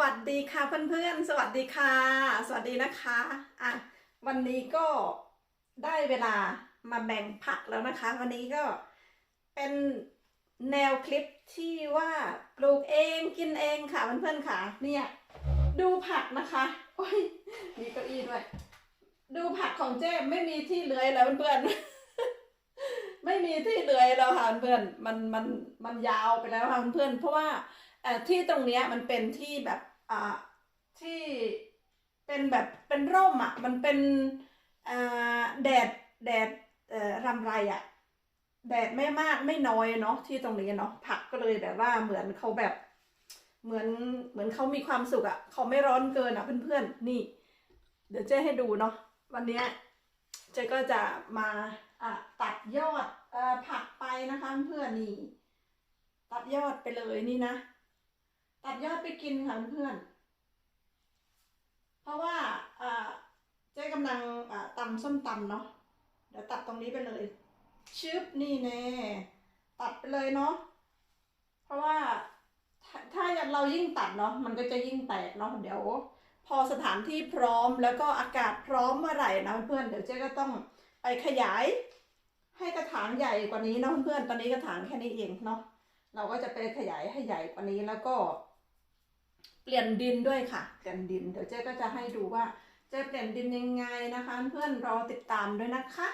วัสดีค่ะเพื่อนๆ สวัสดีค่ะ สวัสดีนะคะอะวันนี้ก็ได้เวลามาแบ่งผักแล้วนะคะ วันนี้ก็เป็นแนวคลิปที่ว่าปลูกเองกินเองค่ะเพื่อนๆค่ะ เนี่ยดูผักนะคะโอ้ยมีเก้าอี้ด้วย ดูผักของเจ้ไม่มีที่เลื้อยแล้วเพื่อนๆไม่มีที่เลื้อยแล้วค่ะเพื่อนๆมันมันมันยาวไปแล้วค่ะเพื่อนๆเพราะว่า ที่ตรงเนี้ยมันเป็นที่แบบอ่าที่เป็นแบบเป็นร่มอะมันเป็นอ่าแดดแดดเอ่อรำไรอะแดดไม่มากไม่น้อยเนาะที่ตรงนี้เนาะผักก็เลยแบบว่าเหมือนเขาแบบเหมือนเหมือนเขามีความสุขอะเขาไม่ร้อนเกินอะเพื่อนๆนี่ เดี๋ยวเจ๊ให้ดูเนาะวันนี้เจ๊ก็จะมาอะตัดยอดอผักไปนะคะเพื่อนนี่ ตัดยอดไปเลยนี่นะ ตัดยอดไปกินค่ะเพื่อนเพราะว่าเจ๊กำลังตำส้มตำเนาะเดี๋ยวตัดตรงนี้ไปเลยชึบนี่แน่ตัดไปเลยเนาะเพราะว่าถ้าเรายิ่งตัดเนาะมันก็จะยิ่งแตกเนาะเดี๋ยว พอสถานที่พร้อมแล้วก็อากาศพร้อมเมื่อไหร่นะเพื่อนเดี๋ยวเจ๊ก็ต้องไปขยาย ให้กระถางใหญ่กว่านี้เนาะเพื่อนตอนนี้กระถางแค่นี้เองเนาะเราก็จะไปขยายให้ใหญ่กว่านี้แล้วก็ เปลี่ยนดินด้วยค่ะ เปลี่ยนดิน เดี๋ยวเจ๊ก็จะให้ดูว่าเจ๊เปลี่ยนดินยังไงนะคะ เพื่อนรอติดตามด้วยนะคะ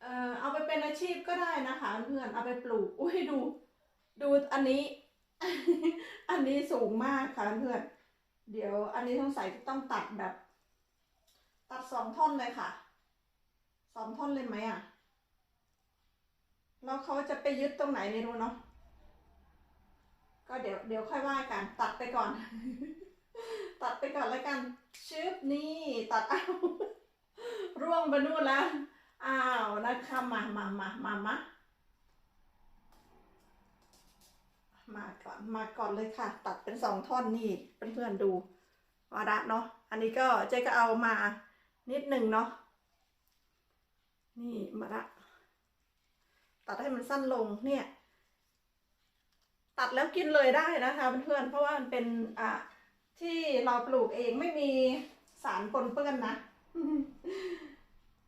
เอ่อเอาไปเป็นอาชีพก็ได้นะคะ เพื่อนเอาไปปลูก อุ้ยดู ดูอันนี้ อันนี้สูงมากค่ะเพื่อน เดี๋ยวอันนี้ต้องใส่ต้องตัดแบบ ตัดสองท่อนเลยค่ะสองท่อนเลยไหมอะแล้วเขาจะไปยึดตรงไหนไม่รู้เนาะ ก็เดี๋ยวเดี๋ยวค่อยว่ากัน ตัดไปก่อน ตัดไปก่อนแล้วกันชึบนี่ตัดเอาร่วงไปนู่นแล้วอ้าวนะคะมามามามามามาก่อนมาก่อนเลยค่ะ ตัดเป็นสองท่อนนี่เพื่อนๆดูวาระเนาะอันนี้ก็เจ๊ก็เอามานิดหนึ่งเนาะนี่มาละตัดให้มันสั้นลงเนี่ย ตัดแล้วกินเลยได้นะคะเพื่อนๆเพราะว่ามันเป็นอะที่เราปลูกเองไม่มีสารปนเปื้อนนะ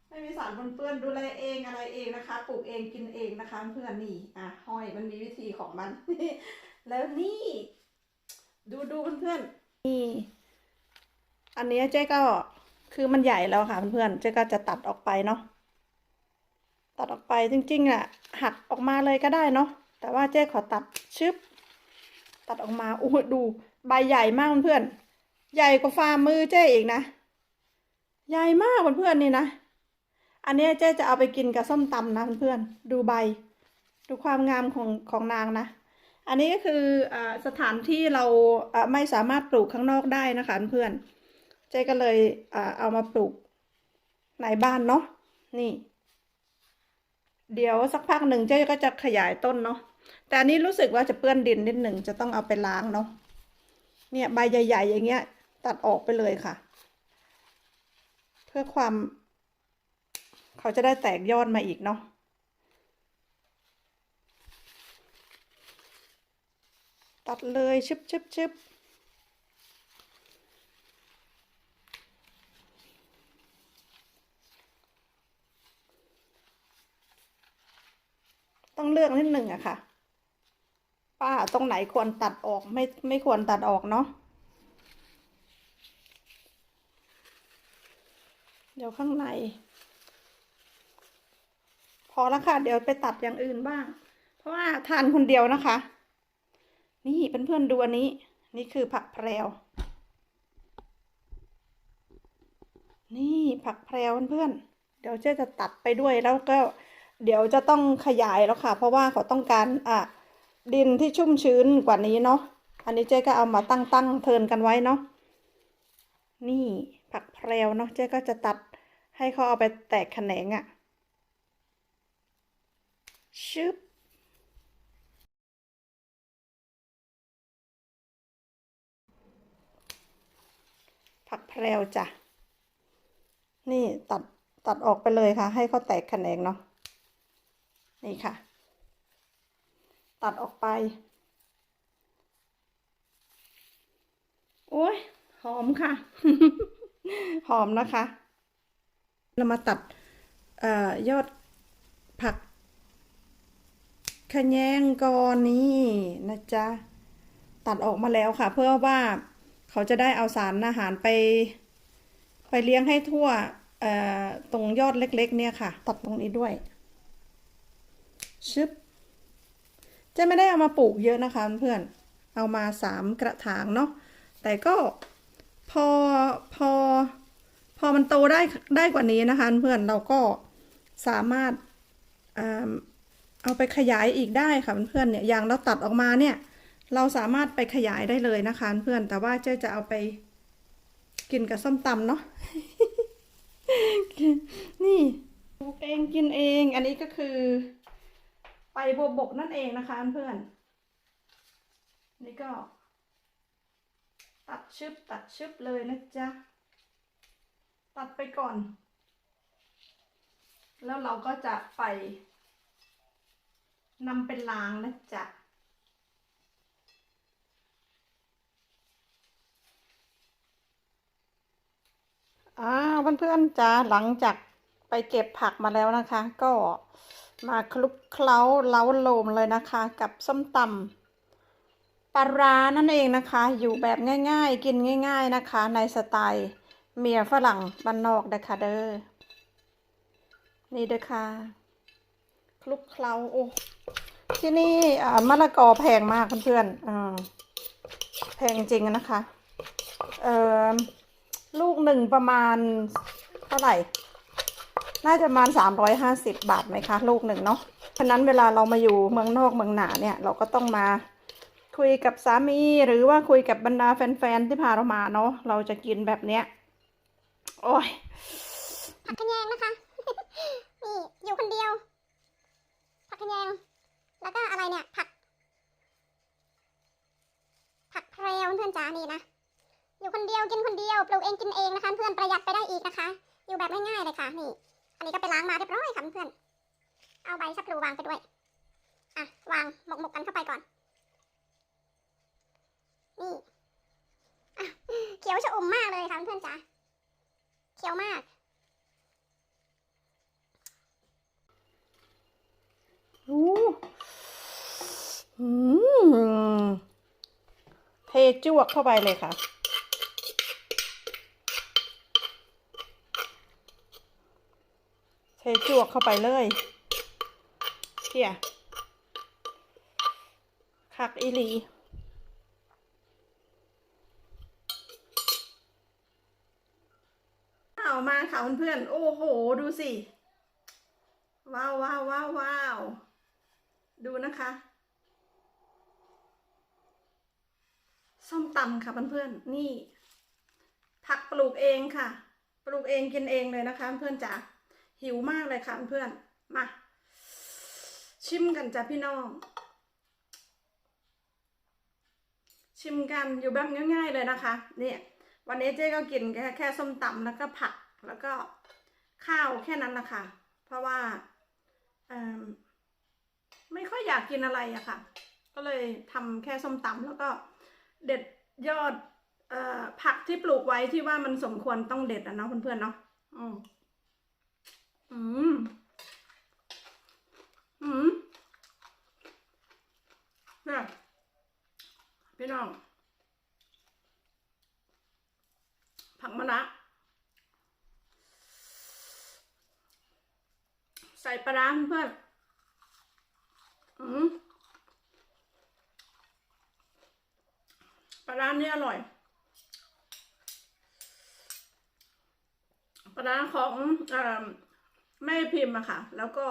ไม่มีสารปนเปื้อนดูแลเองอะไรเองนะคะ ปลูกเองกินเองนะคะ เพื่อนนี่อะห้อยมันมีวิธีของมัน แล้วนี่ ดูดูเพื่อนๆนี่ อันนี้เจ๊ก็คือมันใหญ่แล้วค่ะเพื่อนๆเจ๊ก็จะตัดออกไปเนาะตัดออกไปจริงๆอะหักออกมาเลยก็ได้เนาะ แต่ว่าเจ๊ขอตัดชึบ ตัดออกมาโอ้ดูใบใหญ่มากเพื่อนใหญ่กว่าฝ่ามือเจ๊อีกนะ ใหญ่มากเพื่อนนี่นะ อันนี้เจ๊จะเอาไปกินกับส้มตำนะเพื่อนดูใบ ดูความงามของของนางนะ อันนี้ก็คืออสถานที่เราไม่สามารถปลูกข้างนอกได้นะคะเพื่อน เจ๊ก็เลยอเอามาปลูกในบ้านเนาะนี่ เดี๋ยวสักพักหนึ่งเจ๊ก็จะขยายต้นเนาะ แต่อันนี้รู้สึกว่าจะเปื้อนดินนิดหนึ่งจะต้องเอาไปล้างเนาะเนี่ยใบใหญ่ ๆ อย่างเงี้ย ตัดออกไปเลยค่ะ เพื่อความ เขาจะได้แตกยอดมาอีกเนาะตัดเลยชึบชึบชึบต้องเลือกนิดหนึ่งอะค่ะ ป้าตรงไหนควรตัดออกไม่ไม่ควรตัดออกเนาะเดี๋ยวข้างใน พอแล้วค่ะ เดี๋ยวไปตัดอย่างอื่นบ้าง เพราะว่าทานคนเดียวนะคะ นี่เพื่อนๆดูอันนี้ นี่คือผักแพรวนี่ผักแพรวเพื่อนๆเดี๋ยวเจ๊จะตัดไปด้วยแล้วก็ เดี๋ยวจะต้องขยายแล้วค่ะ เพราะว่าเขาต้องการอะ ดินที่ชุ่มชื้นกว่านี้เนาะ อันนี้เจ๊ก็เอามาตั้งตั้งเทินกันไว้เนาะ นี่ผักแพรวเนาะเจ๊ก็จะตัดให้เขาเอาไปแตกแขนงอะ่ะชึบผักแพรวจ้ะ นี่ตัดตัดออกไปเลยค่ะ ให้เขาแตกแขนงเนาะ นี่ค่ะ ตัดออกไป โอ้ยหอมค่ะ หอมนะคะ เรามาตัดเอ่อยอดผักขะแยงก่อนนี่นะจ๊ะ ตัดออกมาแล้วค่ะ เพื่อว่าเขาจะได้เอาสารอาหารไป ไปเลี้ยงให้ทั่วเอ่อตรงยอดเล็ก ๆ เนี่ยค่ะ ตัดตรงนี้ด้วยชึบเจะไม่ได้เอามาปลูกเยอะนะคะเพื่อนเอามาสามกระถางเนาะแต่ก็พอพอพอมันโตได้ได้กว่านี้นะคะเพื่อนเราก็สามารถเอาไปขยายอีกได้ค่ะเพื่อนเนี่ยอย่างเราตัดออกมาเนี่ย เราสามารถไปขยายได้เลยนะคะเพื่อนแต่ว่าเจ๊จะเอาไปกินกับส้มตำเนาะนี่ปลูกเองกินเอง อันนี้ก็คือ ไปบัวบกนั่นเองนะคะเพื่อน นี่ก็ ตัดชึบตัดชึบเลยนะจ๊ะ ตัดไปก่อน แล้วเราก็จะไปนำเป็นล้างนะจ๊ะอ่าเพื่อนๆจ้าหลังจากไปเก็บผักมาแล้วนะคะ ก็ มาคลุกเคล้าเล้าโลมเลยนะคะ กับส้มตำปลาร้านั่นเองนะคะ อยู่แบบง่ายๆ กินง่าย ๆนะคะ ในสไตล์เมียฝรั่งบ้านนอกนะคะเด้อนี่เด้อค่ะคลุกเคล้าโอ้ที่นี่มะละกอแพงมากเพื่อนๆอแพงจริงนะคะ เออลูกหนึ่งประมาณเท่าไหร่ น่าจะประมาณสามร้อยห้าสิบบาทไหมคะ ลูกหนึ่งเนาะฉะนั้นเวลาเรามาอยู่เมืองนอกเมืองหนาเนี่ย เราก็ต้องมาคุยกับสามีหรือว่าคุยกับบรรดาแฟนๆที่พาเรามาเนาะเราจะกินแบบเนี้ยโอ้ยผักขะแยงนะคะ นี่อยู่คนเดียว ผักขะแยงแล้วก็อะไรเนี่ย ผัก ผักเพรวเพื่อนจ้านี่นะ อยู่คนเดียวกินคนเดียวปลูกเองกินเองนะคะ เพื่อนประหยัดไปได้อีกนะคะ อยู่แบบง่ายๆเลยค่ะนี่ อันนี้ก็ไปล้างมาเรียบร้อยค่ะเพื่อนเอาใบชะพลูวางไปด้วย อะ วางหมกๆกันเข้าไปก่อน นี่เขียวชะอมมากเลยค่ะเพื่อนจ้าเขียวมาก อู้เทจวกเข้าไปเลยค่ะ เทจวกเข้าไปเลยเที่ยคักอีหลีเอามาค่ะเพื่อนๆโอ้โห ดูสิ ว้าวว้าวว้าวว้าวดูนะคะส้มตำค่ะเพื่อนๆนี่ ผักปลูกเองค่ะ ปลูกเองกินเองเลยนะคะ เพื่อนจ๋า หิวมากเลยค่ะเพื่อนๆ มา ชิมกันจ้ะพี่น้อง ชิมกันอยู่แบบง่าย ๆเลยนะคะ เนี่ย วันนี้เจ๊ก็กินแค่แค่ส้มตำแล้วก็ผักแล้วก็ข้าวแค่นั้นนะคะเพราะว่าไม่ค่อยอยากกินอะไรอะค่ะ ก็เลยทำแค่ส้มตำแล้วก็เด็ดยอดอผักที่ปลูกไว้ที่ว่ามันสมควรต้องเด็ดอะเนาะเพื่อนๆเนาะอืม อืม อืมเนี่ยพี่น้อง ผักมะระใส่ปลาร้าเพื่อนอืมปลาร้านี่อร่อย ปลาร้าของเออ แม่พิมพ์อะค่ะ แล้วก็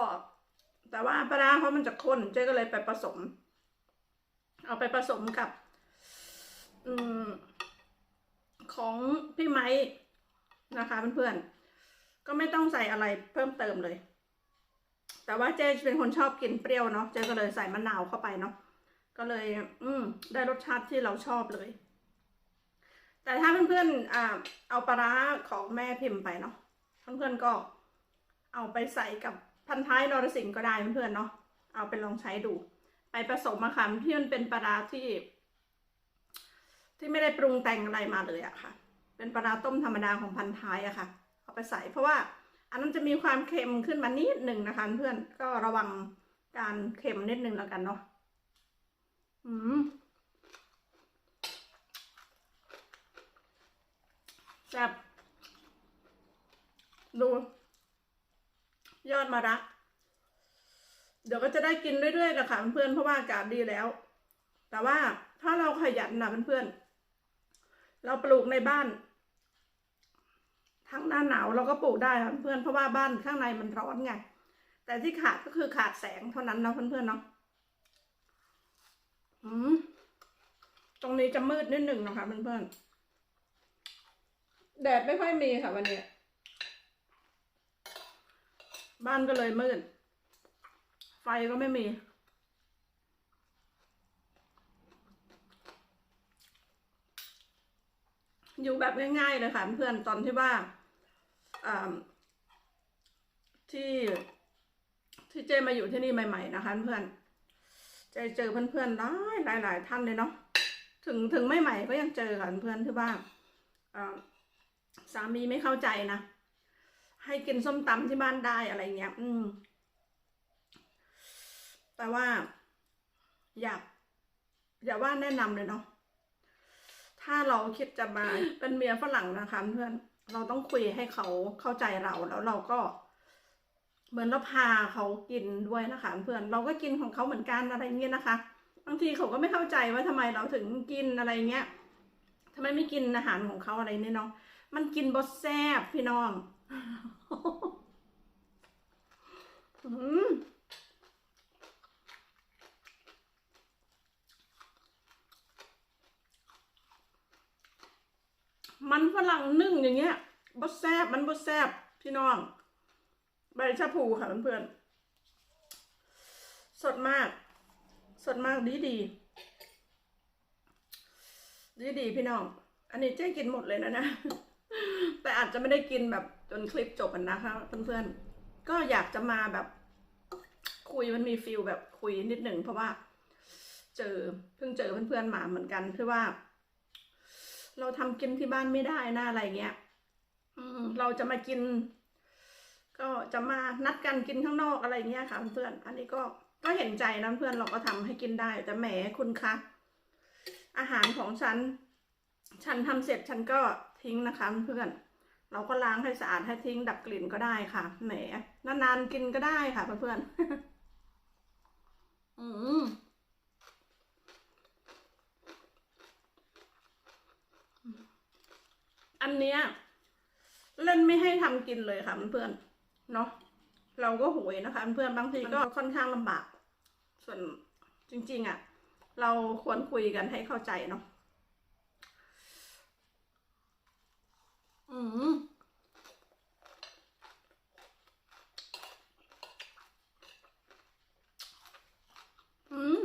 แต่ว่าปลาร้าเขามันจะข้นเจ๊ก็เลยไปผสม เอาไปผสมกับ อืม ของพี่ไม้นะคะเพื่อนๆ ก็ไม่ต้องใส่อะไรเพิ่มเติมเลย แต่ว่าเจ๊เป็นคนชอบกินเปรี้ยวเนาะ เจ๊ก็เลยใส่มะนาวเข้าไปเนาะ ก็เลย อืม ได้รสชาติที่เราชอบเลย แต่ถ้าเพื่อนๆอ่าเอาปลาร้าของแม่พิมพ์ไปเนาะ เพื่อนๆก็ เอาไปใส่กับพันท้ายนรสิงห์ก็ได้เพื่อนๆเนาะเอาไปลองใช้ดู ไปผสมมะขามที่มันเป็นปลาร้าที่ ที่ไม่ได้ปรุงแต่งอะไรมาเลยอะค่ะ เป็นปลาร้าต้มธรรมดาของพันท้ายอะค่ะ เอาไปใส่เพราะว่าอันนั้นจะมีความเค็มขึ้นมานิดหนึ่งนะคะเพื่อนก็ระวังการเค็มนิดนึงแล้วกันเนาะอืมแซ่บดู ยอดมะระเดี๋ยวก็จะได้กินเรื่อยๆแหละค่ะเพื่อนๆเพราะว่าอากาศดีแล้ว แต่ว่าถ้าเราขยันนะเพื่อนๆเราปลูกในบ้าน ทั้งหน้าหนาวเราก็ปลูกได้ค่ะเพื่อนเพราะว่าบ้านข้างในมันร้อนไง แต่ที่ขาดก็คือขาดแสงเท่านั้นเนะเพื่อนๆเนาะอืมตรงนี้จะมืดนิดหนึ่งนะคะเพื่อนๆแดดไม่ค่อยมีค่ะวันนี้ บ้านก็เลยมืด ไฟก็ไม่มี อยู่แบบง่ายๆเลยค่ะเพื่อนตอนที่ว่าที่ที่เจมาอยู่ที่นี่ใหม่ ๆ นะคะเพื่อนเจเจอเพื่อนๆหลายหลายหลายท่านเลยเนาะถึงถึงไม่ใหม่ก็ยังเจอค่ะเพื่อนที่ว่าสามีไม่เข้าใจนะ ให้กินส้มตำที่บ้านได้อะไรเงี้ย อืม แต่ว่า อยาก อย่าว่าแนะนำเลยเนาะ ถ้าเราคิดจะมาเป็นเมียฝรั่งนะคะเพื่อน เราต้องคุยให้เขาเข้าใจเราแล้วเราก็ เหมือนเราพาเขากินด้วยนะคะเพื่อน เราก็กินของเขาเหมือนกันอะไรเงี้ยนะคะ บางทีเขาก็ไม่เข้าใจว่าทำไมเราถึงกินอะไรเงี้ยทำไมไม่กินอาหารของเขาอะไรเนี่ยเนาะ มันกินบดแซบพี่น้อง มันฝรั่งนึ่งอย่างเงี้ยบดแซบมันบดแซบพี่น้อง ใบชะพูค่ะเพื่อนๆ สดมาก สดมากดีดีดีดีพี่น้อง อันนี้เจ๊กินหมดเลยนะนะ แต่อาจจะไม่ได้กินแบบจนคลิปจบกันนะคะเพื่อนๆ ก็อยากจะมาแบบ คุยมันมีฟิลแบบคุยนิดหนึ่งเพราะว่า เจอเพิ่งเจอเพื่อนๆมาเหมือนกันคือว่า เราทำกินที่บ้านไม่ได้นะอะไรเงี้ยเราจะมากิน ก็จะมานัดกันกินข้างนอกอะไรเงี้ยค่ะเพื่อนๆอันนี้ก็ก็เห็นใจนะเพื่อนเราก็ทำให้กินได้ แต่แหมคุณคะอาหารของฉัน ฉันทำเสร็จฉันก็ ทิ้งนะคะเพื่อนเราก็ล้างให้สะอาดให้ทิ้งดับกลิ่นก็ได้ค่ะแหมนานๆกินก็ได้ค่ะเพื่อนๆอืมอันเนี้ยเล่นไม่ให้ทำกินเลยค่ะเพื่อนๆเนาะเราก็หวยนะคะเพื่อนบางทีก็ค่อนข้างลำบาก ส่วนจริง ๆอะ เราควรคุยกันให้เข้าใจเนาะ อืมอืม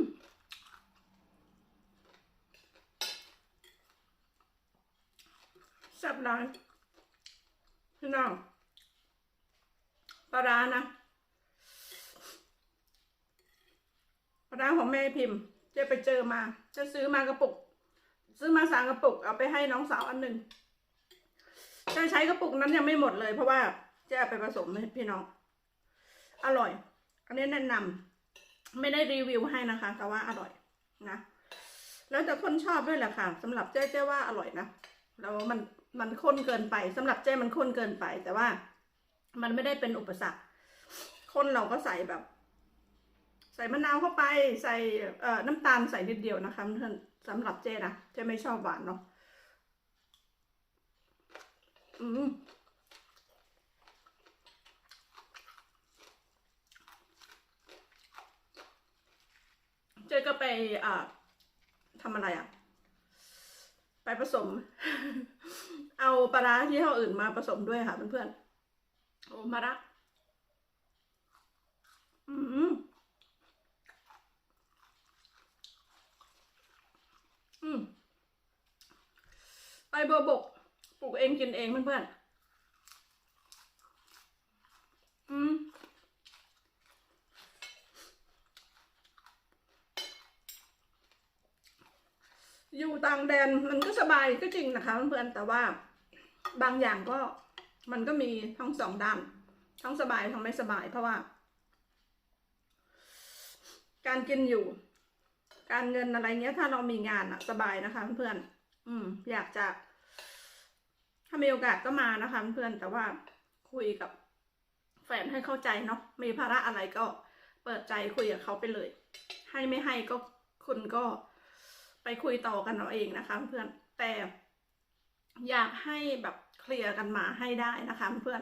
แซ่บร้ายพี่น้องปลาร้านะปลาร้าของแม่พิมพ์เจะไปเจอมา จะซื้อมากระปุก ซื้อมาสามกระปุก เอาไปให้น้องสาวอันหนึ่ง จะใช้กระปุกนั้นยังไม่หมดเลยเพราะว่าจะเอาไปผสมให้พี่น้อง อร่อย อันนี้แนะนำไม่ได้รีวิวให้นะคะ แต่ว่าอร่อยนะ แล้วแต่คนชอบด้วยแหละค่ะสำหรับเจ๊เจ๊ว่าอร่อยนะแล้วมันมันข้นเกินไปสำหรับเจ๊มันข้นเกินไป แต่ว่ามันไม่ได้เป็นอุปสรรคข้นเราก็ใส่แบบ ใส่มะนาวเข้าไป ใส่เอ่อน้ำตาลใส่นิดเดียวนะคะเพื่อนสำหรับเจ๊นะเจ๊ไม่ชอบหวานเนาะ อืมเจ๊ก็ไปอ่าทำอะไรอะ ไปผสม เอาปลาร้าที่ห้ออื่นมาผสมด้วยค่ะเพื่อนๆ โอ้มาละอืมอืมไปบัวบก ลูกเองกินเองเพื่อนๆอืมอยู่ต่างแดนมันก็สบายก็จริงนะคะเพื่อนๆแต่ว่าบางอย่างก็มันก็มีทั้งสองด้าน ทั้งสบายทั้งไม่สบาย เพราะว่า การกินอยู่ การเงินอะไรเงี้ย ถ้าเรามีงานอะสบายนะคะเพื่อนๆอืม อยากจะามีโอกาสก็มานะคะเพื่อนแต่ว่าคุยกับแฟนให้เข้าใจเนาะมีภาระอะไรก็เปิดใจคุยกับเขาไปเลย ให้ไม่ให้ก็คุณก็ไปคุยต่อกันเอาเองนะคะเพื่อนแต่อยากให้แบบเคลียร์กันมาให้ได้นะคะเพื่อน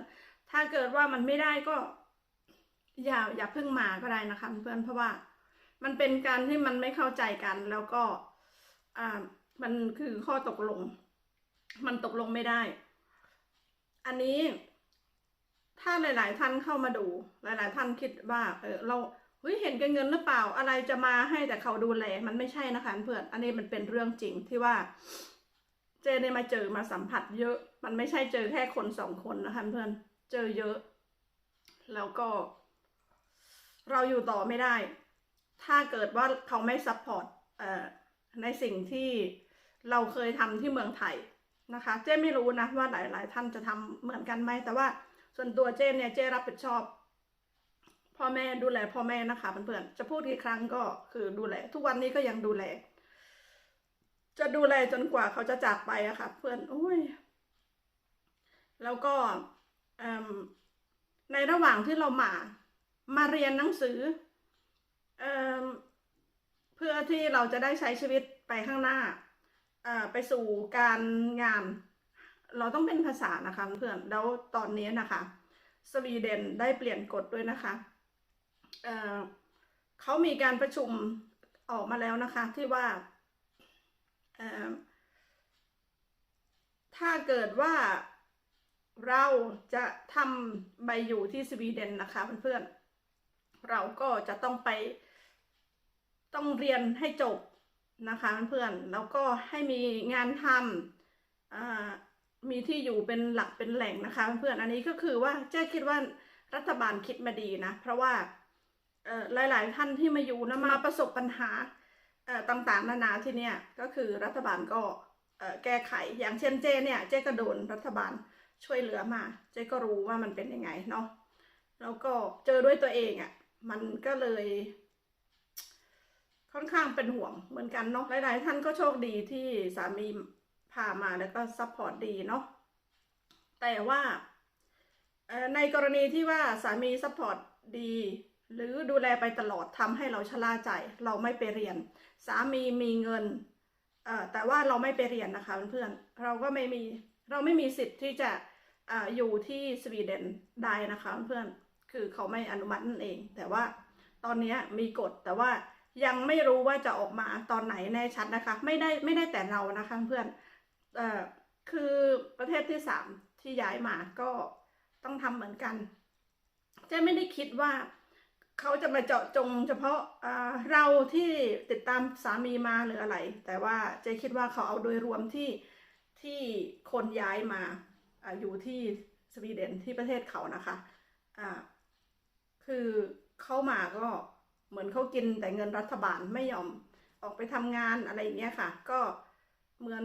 ถ้าเกิดว่ามันไม่ได้ก็ อย่าอย่าเพิ่งมาก็ได้นะคะเพื่อนเพราะว่ามันเป็นการที่มันไม่เข้าใจกันแล้วก็อ่ามันคือข้อตกลง มันตกลงไม่ได้ อันนี้ ถ้าหลาย ๆ ท่านเข้ามาดู หลาย ๆ ท่านคิดว่า เออเราเฮ้ยเห็นกันเงินหรือเปล่าอะไรจะมาให้แต่เขาดูแลมันไม่ใช่นะคะเพื่อน อันนี้มันเป็นเรื่องจริงที่ว่า เจเนี่ยมาเจอมาสัมผัสเยอะ มันไม่ใช่เจอแค่คนสองคนนะคะเพื่อนเจอเยอะ แล้วก็ เราอยู่ต่อไม่ได้ ถ้าเกิดว่าเขาไม่ซัพพอร์ตในสิ่งที่เราเคยทำที่เมืองไทย นะคะ เจ้ไม่รู้นะว่าหลาย ๆ ท่านจะทำเหมือนกันไหมแต่ว่าส่วนตัวเจ้เนี่ยเจ้รับผิดชอบ พ่อแม่ดูแลพ่อแม่นะคะเพื่อนๆจะพูดกี่ครั้งก็คือดูแล ทุกวันนี้ก็ยังดูแล จะดูแลจนกว่าเขาจะจากไปอะค่ะ เพื่อนโอ้ยแล้วก็ในระหว่างที่เรามามาเรียนหนังสือเอเพื่อที่เราจะได้ใช้ชีวิตไปข้างหน้า ไปสู่การงาน เราต้องเป็นภาษานะคะเพื่อนแล้วตอนนี้นะคะ สวีเดนได้เปลี่ยนกฎด้วยนะคะเเขามีการประชุมออกมาแล้วนะคะที่ว่าถ้าเกิดว่าเราจะทำใบอยู่ที่สวีเดนนะคะเพื่อนๆเราก็จะต้องไปต้องเรียนให้จบ นะคะเพื่อนๆแล้วก็ให้มีงานทำมีที่อยู่เป็นหลักเป็นแหล่งนะคะเพื่อนๆอันนี้ก็คือว่าเจ๊คิดว่ารัฐบาลคิดมาดีนะ เพราะว่าหลายๆท่านที่มาอยู่นะมาประสบปัญหาต่างๆนานาที่เนี่ยก็คือรัฐบาลก็แก้ไขอย่างเช่นเจ๊เนี่ยเจ๊ก็โดนรัฐบาลช่วยเหลือมา เจ๊ก็รู้ว่ามันเป็นยังไงเนาะแล้วก็เจอด้วยตัวเองอะ่ะมันก็เลย ค่อนข้างเป็นห่วงเหมือนกันเนาะหลายๆท่านก็โชคดีที่สามีพามาแล้วก็ซัพพอร์ตดีเนาะแต่ว่าในกรณีที่ว่าสามีซัพพอร์ตดี หรือดูแลไปตลอดทำให้เราชะล่าใจ เราไม่ไปเรียน สามีมีเงินแต่ว่าเราไม่ไปเรียนนะคะเพื่อนๆเราก็ไม่มีเราไม่มีสิทธิ์ที่จะออยู่ที่สวีเดนได้นะคะเพื่อนๆคือเขาไม่อนุมัตินั่นเอง แต่ว่าตอนนี้มีกฎแต่ว่า ยังไม่รู้ว่าจะออกมาตอนไหนแน่ชัดนะคะ ไม่ได้ไม่ได้แต่เรานะคะเพื่อนเอ่อคือประเทศที่สามที่ย้ายมาก็ต้องทำเหมือนกันเจ๊ไม่ได้คิดว่าเขาจะมาเจาะจง เฉพาะอ่าเราที่ติดตามสามีมาหรืออะไร แต่ว่าเจ๊คิดว่าเขาเอาโดยรวมที่ที่คนย้ายมาออยู่ที่สวีเดนที่ประเทศเขานะคะอ่าคือเขามาก็ เหมือนเขากินแต่เงินรัฐบาลไม่ยอมออกไปทำงานอะไรอย่างเงี้ยค่ะ ก็เหมือน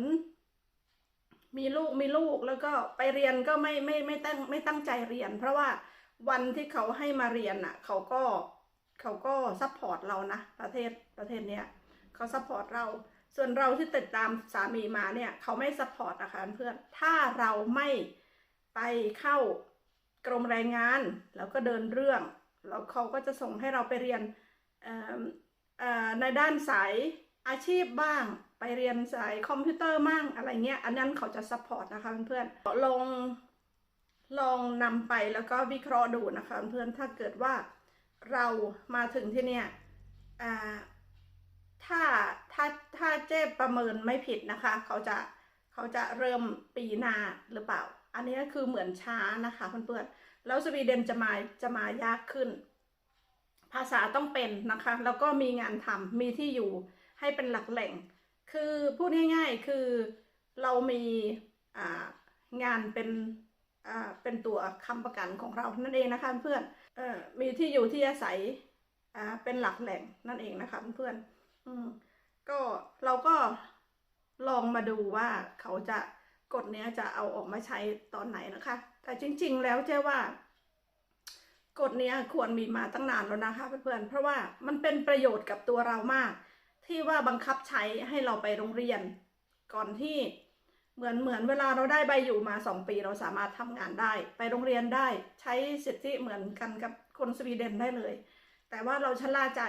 มีลูกมีลูกแล้วก็ไปเรียนก็ไม่ไม่ไม่ตั้งไม่ตั้งใจเรียน เพราะว่าวันที่เขาให้มาเรียนอะเขาก็เขาก็ซัพพอร์ตเรานะประเทศประเทศเนี้ยเขาซัพพอร์ตเรา ส่วนเราที่ติดตามสามีมาเนี่ยเขาไม่ซัพพอร์ตนะคะเพื่อนถ้าเราไม่ไปเข้ากรมแรงงาน แล้วก็เดินเรื่องแล้วเขาก็จะส่งให้เราไปเรียน ในด้านสายอาชีพบ้างไปเรียนสายคอมพิวเตอร์มั่งอะไรเงี้ย อันนั้นเขาจะซัพพอร์ตนะคะเพื่อนๆลองลองนำไปแล้วก็วิเคราะห์ดูนะคะเพื่อนถ้าเกิดว่าเรามาถึงที่เนี่ยถ้าถ้าถ้าเจ๊ประเมินไม่ผิดนะคะ เขาจะเขาจะเริ่มปีหน้าหรือเปล่า อันนี้ก็คือเหมือนช้านะคะเพื่อนๆแล้วสวีเดนจะมาจะมายากขึ้น ภาษาต้องเป็นนะคะ แล้วก็มีงานทำมีที่อยู่ให้เป็นหลักแหล่ง คือพูดง่ายๆคือเรามีงานเป็นเป็นตัวค้ำประกันของเรานั่นเองนะคะเพื่อนอมีที่อยู่ที่อาศัยเป็นหลักแหล่งนั่นเองนะคะเพื่อนอก็เราก็ลองมาดูว่าเขาจะกฎเนี้ยจะเอาออกมาใช้ตอนไหนนะคะ แต่จริง ๆ แล้วเจ๊ว่า กฎนี้ควรมีมาตั้งนานแล้วนะคะเพื่อนๆ เพราะว่ามันเป็นประโยชน์กับตัวเรามาก ที่ว่าบังคับใช้ให้เราไปโรงเรียน ก่อนที่เหมือนเหมือนเวลาเราได้ใบอยู่มาสองปีเราสามารถทำงานได้ ไปโรงเรียนได้ใช้สิทธิเหมือนกันกับคนสวีเดนได้เลย แต่ว่าเราชะล่าใจ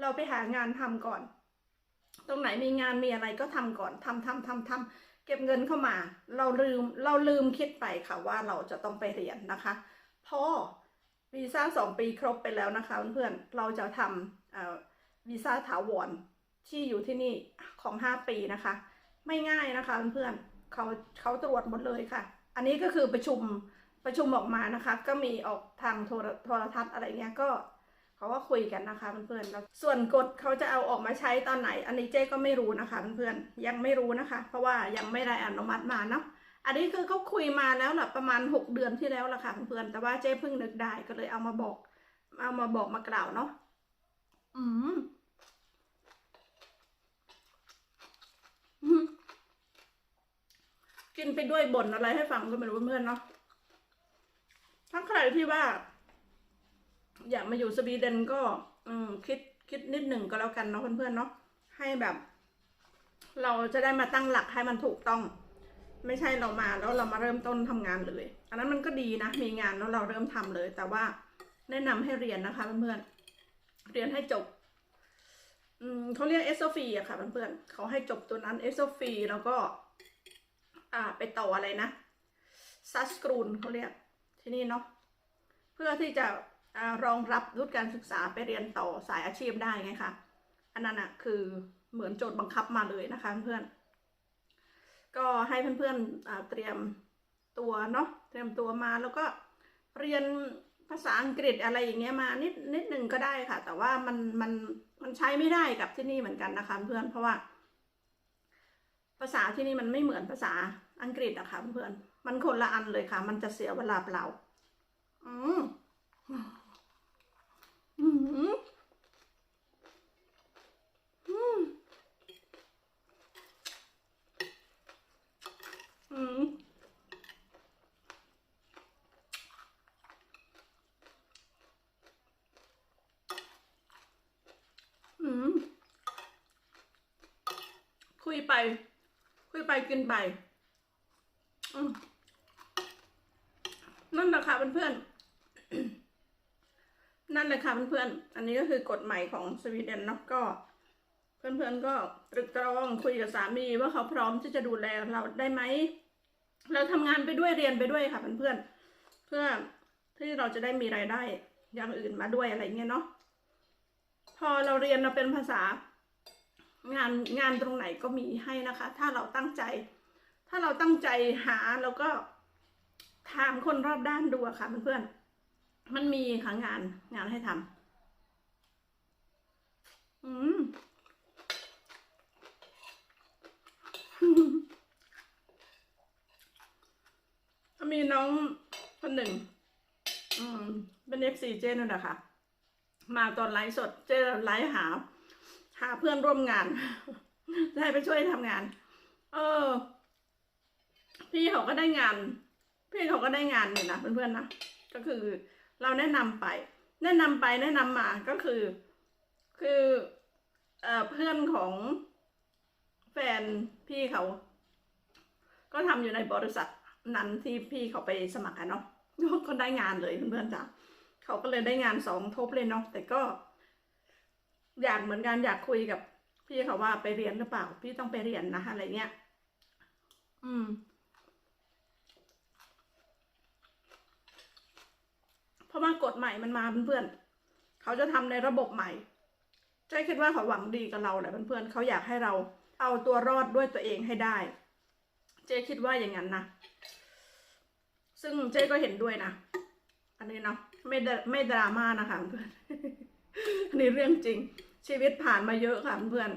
เราไปหางานทำก่อน ตรงไหนมีงานมีอะไรก็ทำก่อนทำทำทำทำเก็บเงินเข้ามา เราลืมเราลืมคิดไปค่ะว่าเราจะต้องไปเรียนนะคะพอ วีซ่าสองปีครบไปแล้วนะคะเพื่อนๆเราจะทำวีซ่าถาวรที่อยู่ที่นี่ของห้าปีนะคะ ไม่ง่ายนะคะเพื่อนๆเขาเขาตรวจหมดเลยค่ะ อันนี้ก็คือประชุมประชุมออกมานะคะ ก็มีออกทางโทรโทรทัศน์อะไรเงี้ยก็เขาก็คุยกันนะคะเพื่อนๆแล้วส่วนกฎเขาจะเอาออกมาใช้ตอนไหน อันนี้เจ๊ก็ไม่รู้นะคะเพื่อนๆยังไม่รู้นะคะ เพราะว่ายังไม่ได้อนุมัติมาเนาะ อันนี้คือเขาคุยมาแล้วแหละประมาณ 6 เดือนที่แล้วละค่ะเพื่อนๆแต่ว่าเจ๊เพิ่งนึกได้ก็เลยเอามาบอก เอามาบอกมากล่าวเนาะอืมกินไปด้วยบ่นอะไรให้ฟังก็ไม่รู้เพื่อนเนาะถ้าใครที่ว่า อยากมาอยู่สวีเดนก็ อืม คิดคิดนิดหนึ่งก็แล้วกันเนาะเพื่อนๆเนาะให้แบบ เราจะได้มาตั้งหลักให้มันถูกต้อง ไม่ใช่เรามาแล้วเรามาเริ่มต้นทำงานเลย อันนั้นมันก็ดีนะ มีงานแล้วเราเริ่มทำเลย แต่ว่าแนะนำให้เรียนนะคะเพื่อนๆ เรียนให้จบอืมเขาเรียกเอสโซฟีอะค่ะเพื่อนๆเขาให้จบตัวนั้นเอสโซฟีแล้วก็ อ่า ไปต่ออะไรนะซัสกรูนเขาเรียกที่นี่เนาะเพื่อที่จะอรองรับวุฒิการศึกษาไปเรียนต่อสายอาชีพได้ไงคะ อันนั้นอะคือเหมือนโจทย์บังคับมาเลยนะคะเพื่อน ก็ให้เพื่อนๆเตรียมตัวเนาะเตรียมตัวมาแล้วก็เรียนภาษาอังกฤษอะไรอย่างเงี้ยมานิดนิดหนึ่งก็ได้ค่ะ แต่ว่ามันมันมันใช้ไม่ได้กับที่นี่เหมือนกันนะคะเพื่อนเพราะว่า ภาษาที่นี่มันไม่เหมือนภาษาอังกฤษอะค่ะเพื่อนมันคนละอันเลยค่ะ มันจะเสียเวลาเปล่าอืมอืมอืม อืมอืมคุยไป คุยไปกินไปนั่นแหละค่ะเพื่อนๆ นั่นแหละค่ะเพื่อนๆ อันนี้ก็คือกฎใหม่ของสวีเดนเนาะก็ เพื่อนๆก็ตรึกตรองคุยกับสามีว่าเขาพร้อมที่จะดูแลเราได้ไหม เราทำงานไปด้วยเรียนไปด้วยค่ะเพื่อนๆเพื่อที่เราจะได้มีรายได้อย่างอื่นมาด้วยอะไรเงี้ยเนาะพอเราเรียนเราเป็นภาษางานงานตรงไหนก็มีให้นะคะ ถ้าเราตั้งใจ ถ้าเราตั้งใจหาแล้วก็ถามคนรอบด้านดูอะค่ะเพื่อนๆมันมีค่ะงานงานให้ทำอืม มีน้องคนหนึ่ง อืม เป็นเอฟซีเจนั่นแหละค่ะ มาตอนไลฟ์สดเจไลฟ์หา หาเพื่อนร่วมงาน จะให้ไปช่วยทำงาน เออ พี่เขาก็ได้งาน พี่เขาก็ได้งานเนี่นะเพื่อนๆนะ ก็คือเราแนะนำไป แนะนำไปแนะนำมา ก็คือ คือเอ่อเพื่อนของแฟนพี่เขา ก็ทำอยู่ในบริษัท นั้นที่พี่เขาไปสมัครอะเนาะก็ได้งานเลยเพื่อนๆจ้ะเขาก็เลยได้งานสองทบเลยเนาะแต่ก็ อยากเหมือนกันอยากคุยกับ พี่เขาว่าไปเรียนหรือเปล่า พี่ต้องไปเรียนนะอะไรเงี้ยอืม เพราะว่ากฎใหม่มันมาเพื่อนๆเขาจะทำในระบบใหม่เจ๊คิดว่าเขาหวังดีกับเราแหละเพื่อนๆเขาอยากให้เราเอาตัวรอดด้วยตัวเองให้ได้ เจ๊คิดว่าอย่างนั้นนะ ซึ่งเจ๊ก็เห็นด้วยนะ อันนี้เนาะไม่ดไม่ดราม่านะคะเพื่อนอันนี้เรื่องจริง ชีวิตผ่านมาเยอะค่ะเพื่อน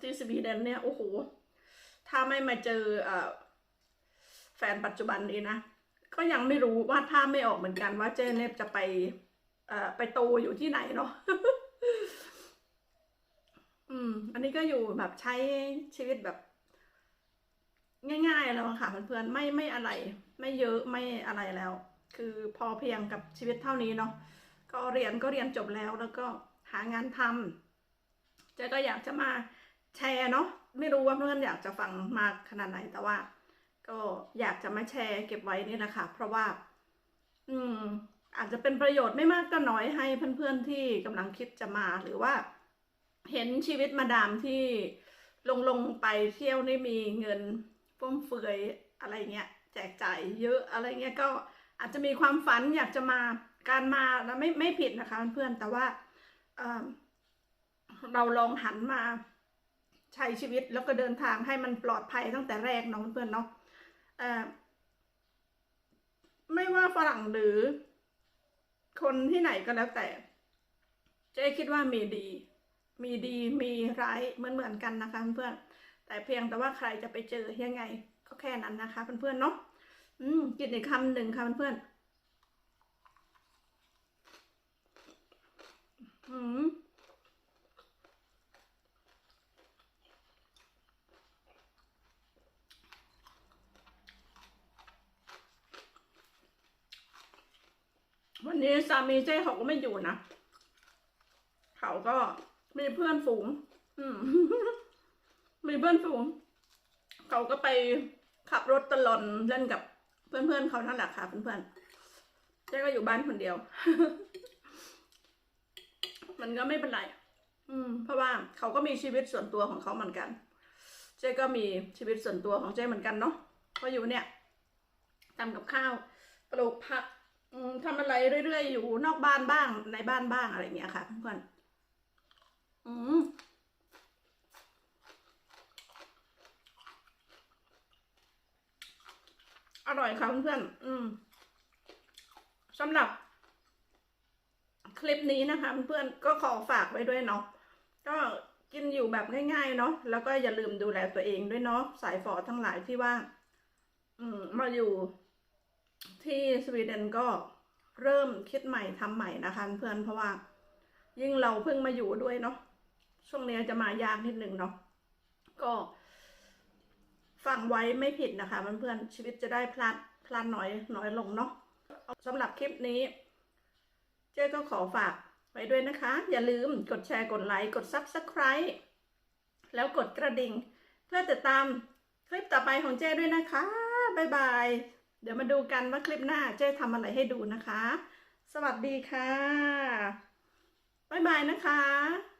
ที่สวีเดนเนี่ยโอ้โห ถ้าไม่มาเจอเอแฟนปัจจุบันนี้นะ ก็ยังไม่รู้วาดภาพไม่ออกเหมือนกันว่าเจเนฟจะไปไปโตอยู่ที่ไหนเนาะอืม อันนี้ก็อยู่แบบใช้ชีวิตแบบ ง่ายๆแล้วค่ะเพื่อนๆไม่ไม่อะไร ไม่เยอะไม่อะไรแล้ว คือพอเพียงกับชีวิตเท่านี้เนาะก็เรียนก็เรียนจบแล้วแล้วก็หางานทำเจ๊ก็อยากจะมาแชร์เนาะไม่รู้ว่าเพื่อนอยากจะฟังมากขนาดไหนแต่ว่า ก็อยากจะมาแชร์เก็บไว้นี่แหละค่ะ เพราะว่า อืม อาจจะเป็นประโยชน์ไม่มากก็น้อยให้เพื่อนๆที่กำลังคิดจะมาหรือว่า เห็นชีวิตมาดามที่ลงลงไปเที่ยวได้มีเงิน ฟุ่มเฟือยอะไรเงี้ยแจกจ่ายเยอะอะไรเงี้ยก็อาจจะมีความฝันอยากจะมาการมาแล้วไม่ไม่ผิดนะคะเพื่อนแต่ว่าเเราลองหันมาใช้ชีวิตแล้วก็เดินทางให้มันปลอดภัยตั้งแต่แรกเนาะเพื่อนเนาะไม่ว่าฝรั่งหรือ คนที่ไหนก็แล้วแต่ เจ๊คิดว่ามีดี มีดีมีร้ายเหมือนเหมือนกันนะคะเพื่อน แต่เพียงแต่ว่าใครจะไปเจอยังไงก็แค่นั้นนะคะเพื่อนๆเนาะอืมกินอีกคำหนึ่งค่ะเพื่อนๆอืมวันนี้สามีเจ๊เขาก็ไม่อยู่นะ เขาก็มีเพื่อนฝูง อืม มีเพื่อนฝูงเขาก็ไปขับรถตลอนเล่นกับเพื่อนๆเขานั่นหละค่ะเพื่อนๆเจ๊ก็อยู่บ้านคนเดียว มันก็ไม่เป็นไร อืม เพราะว่าเขาก็มีชีวิตส่วนตัวของเขาเหมือนกัน เจ๊ก็มีชีวิตส่วนตัวของเจ๊เหมือนกันเนาะก็อยู่เนี่ยทำกับข้าวปลูกผักทำอะไรเรื่อยๆ อยู่นอกบ้านบ้างในบ้านบ้างอะไรอย่างเงี้ยค่ะเพื่อนๆอืม อร่อยค่ะเพื่อนๆอืมสำหรับคลิปนี้นะคะเพื่อนๆก็ขอฝากไว้ด้วยเนาะก็กินอยู่แบบง่าย ๆ เนาะแล้วก็อย่าลืมดูแลตัวเองด้วยเนาะสายฝอทั้งหลายที่ว่า อืมมาอยู่ที่สวีเดนก็เริ่มคิดใหม่ทำใหม่นะคะเพื่อนเพราะว่า ยิ่งเราเพิ่งมาอยู่ด้วยเนาะช่วงนี้จะมายากนิดนึงเนาะก็ ฟังไว้ไม่ผิดนะคะเพื่อนๆชีวิตจะได้พลัดพลัดน้อยน้อยลงเนาะสำหรับคลิปนี้ เจ๊ก็ขอฝากไว้ด้วยนะคะ อย่าลืมกดแชร์กดไลค์กด Subscribe แล้วกดกระดิ่ง เพื่อติดตามคลิปต่อไปของเจ้ด้วยนะคะบ๊ายบาย เดี๋ยวมาดูกันว่าคลิปหน้าเจ้ทำอะไรให้ดูนะคะ สวัสดีค่ะบ๊ายบายนะคะ